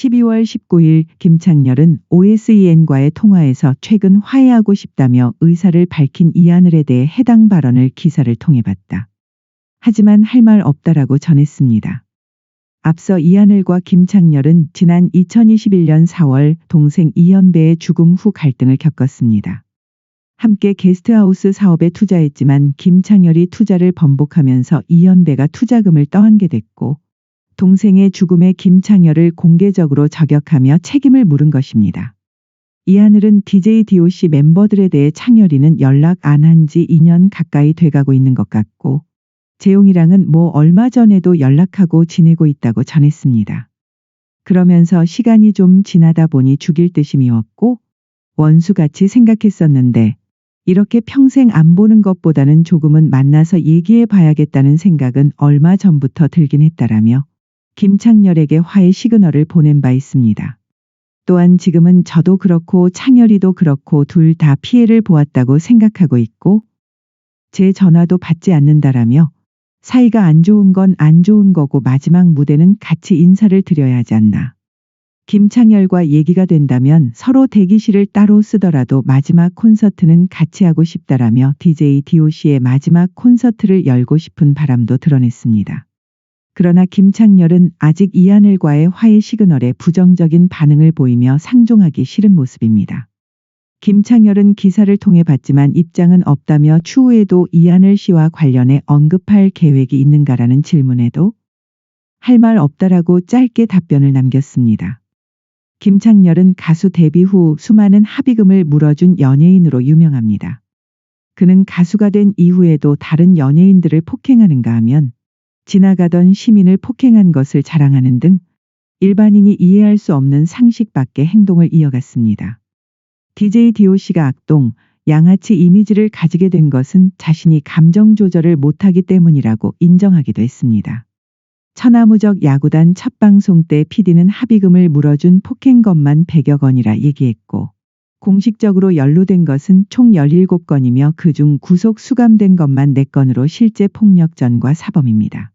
12월 19일 김창렬은 OSEN과의 통화에서 최근 화해하고 싶다며 의사를 밝힌 이하늘에 대해 해당 발언을 기사를 통해 봤다. 하지만 할 말 없다라고 전했습니다. 앞서 이하늘과 김창렬은 지난 2021년 4월 동생 이현배의 죽음 후 갈등을 겪었습니다. 함께 게스트하우스 사업에 투자했지만 김창렬이 투자를 번복하면서 이현배가 투자금을 떠안게 됐고 동생의 죽음에 김창렬을 공개적으로 저격하며 책임을 물은 것입니다. 이하늘은 DJ DOC 멤버들에 대해 창렬이는 연락 안 한 지 2년 가까이 돼가고 있는 것 같고 재용이랑은 뭐 얼마 전에도 연락하고 지내고 있다고 전했습니다. 그러면서 시간이 좀 지나다 보니 죽일 듯이 미웠고 원수같이 생각했었는데 이렇게 평생 안 보는 것보다는 조금은 만나서 얘기해 봐야겠다는 생각은 얼마 전부터 들긴 했다라며 김창렬에게 화해 시그널을 보낸 바 있습니다. 또한 지금은 저도 그렇고 창렬이도 그렇고 둘 다 피해를 보았다고 생각하고 있고 제 전화도 받지 않는다라며 사이가 안 좋은 건 안 좋은 거고 마지막 무대는 같이 인사를 드려야 하지 않나. 김창렬과 얘기가 된다면 서로 대기실을 따로 쓰더라도 마지막 콘서트는 같이 하고 싶다라며 DJ DOC의 마지막 콘서트를 열고 싶은 바람도 드러냈습니다. 그러나 김창렬은 아직 이하늘과의 화해 시그널에 부정적인 반응을 보이며 상종하기 싫은 모습입니다. 김창렬은 기사를 통해 봤지만 입장은 없다며 추후에도 이하늘 씨와 관련해 언급할 계획이 있는가라는 질문에도 할 말 없다라고 짧게 답변을 남겼습니다. 김창렬은 가수 데뷔 후 수많은 합의금을 물어준 연예인으로 유명합니다. 그는 가수가 된 이후에도 다른 연예인들을 폭행하는가 하면 지나가던 시민을 폭행한 것을 자랑하는 등 일반인이 이해할 수 없는 상식 밖의 행동을 이어갔습니다. DJ DOC가 악동, 양아치 이미지를 가지게 된 것은 자신이 감정 조절을 못하기 때문이라고 인정하기도 했습니다. 천하무적 야구단 첫 방송 때 PD는 합의금을 물어준 폭행건만 100여 건이라 얘기했고 공식적으로 연루된 것은 총 17건이며 그중 구속 수감된 것만 4건으로 실제 폭력전과 사범입니다.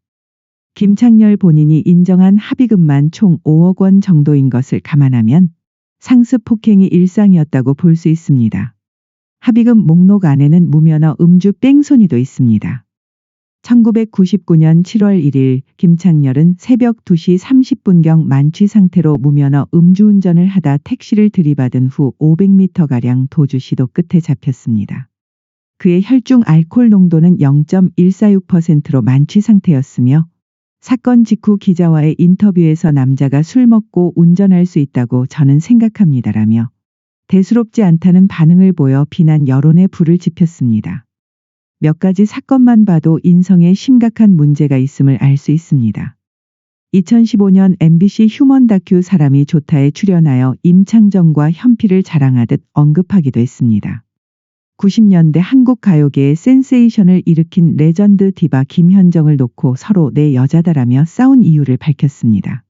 김창렬 본인이 인정한 합의금만 총 5억 원 정도인 것을 감안하면 상습 폭행이 일상이었다고 볼 수 있습니다. 합의금 목록 안에는 무면허 음주 뺑소니도 있습니다. 1999년 7월 1일 김창렬은 새벽 2시 30분경 만취 상태로 무면허 음주운전을 하다 택시를 들이받은 후 500m가량 도주 시도 끝에 잡혔습니다. 그의 혈중 알코올 농도는 0.146%로 만취 상태였으며 사건 직후 기자와의 인터뷰에서 남자가 술 먹고 운전할 수 있다고 저는 생각합니다라며 대수롭지 않다는 반응을 보여 비난 여론에 불을 지폈습니다. 몇 가지 사건만 봐도 인성에 심각한 문제가 있음을 알 수 있습니다. 2015년 MBC 휴먼 다큐 사람이 좋다에 출연하여 임창정과 현피를 자랑하듯 언급하기도 했습니다. 90년대 한국 가요계의 센세이션을 일으킨 레전드 디바 김현정을 놓고 서로 내 여자다라며 싸운 이유를 밝혔습니다.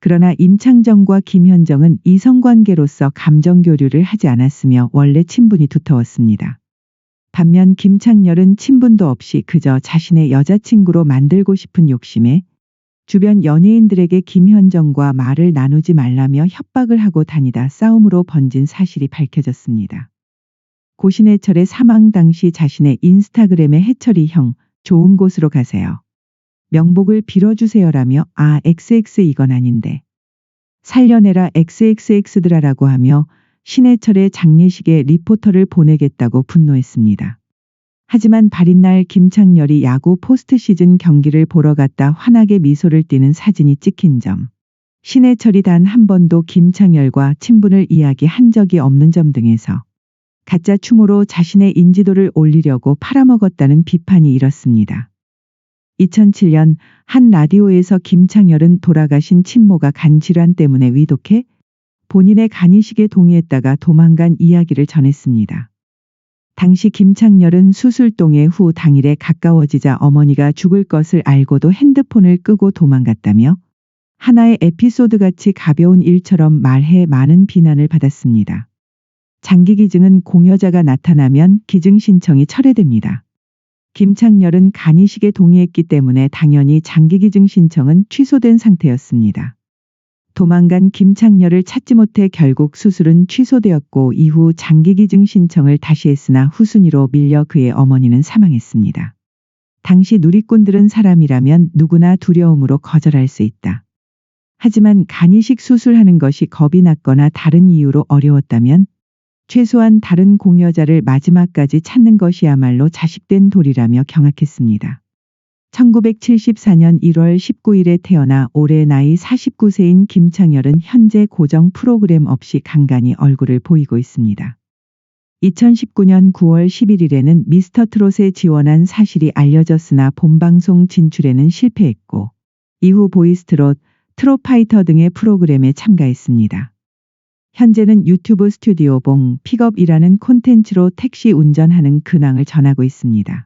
그러나 임창정과 김현정은 이성관계로서 감정교류를 하지 않았으며 원래 친분이 두터웠습니다. 반면 김창렬은 친분도 없이 그저 자신의 여자친구로 만들고 싶은 욕심에 주변 연예인들에게 김현정과 말을 나누지 말라며 협박을 하고 다니다 싸움으로 번진 사실이 밝혀졌습니다. 고신해철의 사망 당시 자신의 인스타그램에 해철이 형, 좋은 곳으로 가세요. 명복을 빌어주세요라며 아 XX 이건 아닌데. 살려내라 XXX드라라고 하며 신해철의 장례식에 리포터를 보내겠다고 분노했습니다. 하지만 발인 날 김창렬이 야구 포스트 시즌 경기를 보러 갔다 환하게 미소를 띠는 사진이 찍힌 점. 신해철이 단 한 번도 김창렬과 친분을 이야기한 적이 없는 점 등에서 가짜 추모로 자신의 인지도를 올리려고 팔아먹었다는 비판이 일었습니다. 2007년 한 라디오에서 김창렬은 돌아가신 친모가 간 질환 때문에 위독해 본인의 간이식에 동의했다가 도망간 이야기를 전했습니다. 당시 김창렬은 수술동에 후 당일에 가까워지자 어머니가 죽을 것을 알고도 핸드폰을 끄고 도망갔다며 하나의 에피소드 같이 가벼운 일처럼 말해 많은 비난을 받았습니다. 장기 기증은 공여자가 나타나면 기증 신청이 철회됩니다. 김창렬은 간이식에 동의했기 때문에 당연히 장기 기증 신청은 취소된 상태였습니다. 도망간 김창렬을 찾지 못해 결국 수술은 취소되었고 이후 장기기증 신청을 다시 했으나 후순위로 밀려 그의 어머니는 사망했습니다. 당시 누리꾼들은 사람이라면 누구나 두려움으로 거절할 수 있다. 하지만 간이식 수술하는 것이 겁이 났거나 다른 이유로 어려웠다면 최소한 다른 공여자를 마지막까지 찾는 것이야말로 자식된 도리라며 경악했습니다. 1974년 1월 19일에 태어나 올해 나이 49세인 김창열은 현재 고정 프로그램 없이 간간히 얼굴을 보이고 있습니다. 2019년 9월 11일에는 미스터 트롯에 지원한 사실이 알려졌으나 본방송 진출에는 실패했고 이후 보이스트롯, 트롯파이터 등의 프로그램에 참가했습니다. 현재는 유튜브 스튜디오 봉 픽업이라는 콘텐츠로 택시 운전하는 근황을 전하고 있습니다.